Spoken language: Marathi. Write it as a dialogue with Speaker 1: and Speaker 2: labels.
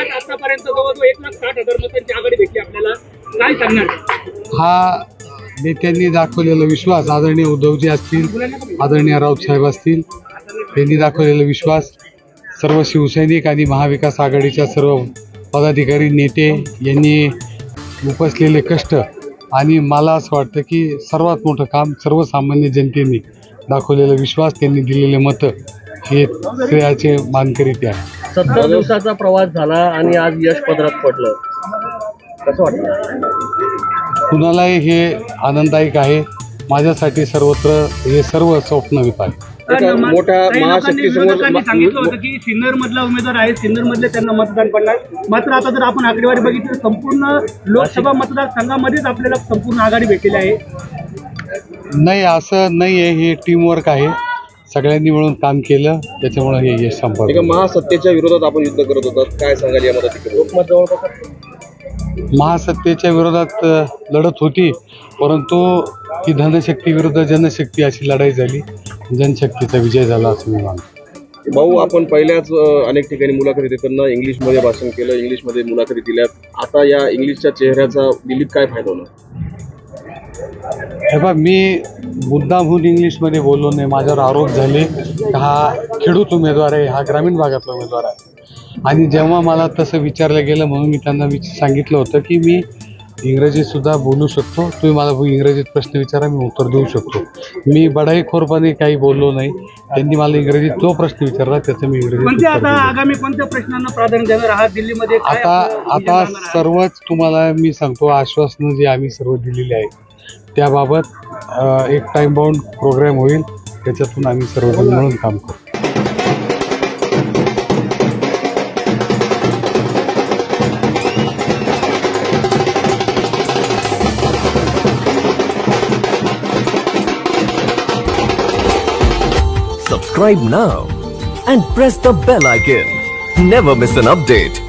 Speaker 1: हजार मतांची आघाडी भेटली आपल्याला. काय सांगणार?
Speaker 2: हा नेत्यांनी दाखवलेला विश्वास. आदरणीय उद्धवजी असतील आदरणीय राऊतसाहेब असतील त्यांनी दाखवलेला विश्वास. सर्व शिवसैनिक आणि महाविकास आघाडीच्या सर्व पदाधिकारी नेते यांनी उपसलेले कष्ट आणि मला असं वाटतं की सर्वात मोठं काम सर्वसामान्य जनतेने दाखवलेला विश्वास त्यांनी दिलेले मतं हे श्रेयाचे मानकरी ते आहे
Speaker 3: सत्तर दिवसाचा प्रवास झाला आणि आज यश पदरात पडलं. कसं वाटतं
Speaker 2: कुणालाही हे आनंददायक आहे. माझ्यासाठी सर्वत्र हे सर्व स्वप्नवित आहे
Speaker 4: एका मोठ्या महाशक्तीसमोर-
Speaker 1: विरोधकांनी सांगितलं होतं की सिन्नर मधला उमेदवार आहे सिन्नर मधले त्यांना मतदान पडणार. मात्र आता जर आपण आकडेवारी बघितली तर संपूर्ण लोकसभा मतदारसंघामध्येच आपल्याला संपूर्ण आघाडी भेटलेली आहे.
Speaker 2: नाही असं नाही आहे हे टीमवर्क आहे. सगळ्यांनी मिळून काम केलं त्याच्यामुळे हे यश संपादन
Speaker 4: महासत्तेच्या विरोधात आपण युद्ध करत होतात काय सांगाल या
Speaker 3: जवळपास
Speaker 2: महासत्तेच्या विरोधात लढत होती परंतु ही धनशक्ती विरुद्ध जनशक्ती अशी लढाई झाली. जनशक्तीचा विजय झाला असं मी मानतो.
Speaker 4: भाऊ आपण पहिल्याच अनेक ठिकाणी मुलाखती देताना इंग्लिशमध्ये भाषण केलं इंग्लिशमध्ये मुलाखती दिल्यात. आता या इंग्लिशच्या चेहऱ्याचा दिल्लीत काय फायदा होणार?
Speaker 2: हे बघ मी मुद्दामहून इंग्लिशमध्ये बोललो नाही. माझ्यावर आरोप झाले का हा खेडूत उमेदवार आहे हा ग्रामीण भागातला उमेदवार आहे. आणि जेव्हा मला तसं विचारलं गेलं म्हणून मी त्यांना विच सांगितलं होतं की मी इंग्रजीतसुद्धा बोलू शकतो. तुम्ही मला इंग्रजीत प्रश्न विचारा मी उत्तर देऊ शकतो. मी बढाईखोरपणे काही बोललो नाही. त्यांनी मला इंग्रजीत जो प्रश्न विचारला त्याचं मी उत्तर
Speaker 1: आता. आगामी कोणत्या प्रश्नांना प्राधान्य देणार आहात? दिल्लीमध्ये
Speaker 2: आता आता? सर्वच तुम्हाला मी सांगतो आश्वासनं जी आम्ही सर्व दिलेली आहे. त्याबाबत एक टाईम बाउंड प्रोग्राम होईल त्याच्यातून आम्ही सर्वजण मिळून काम करू
Speaker 5: Subscribe now and press the bell icon. Never miss an update.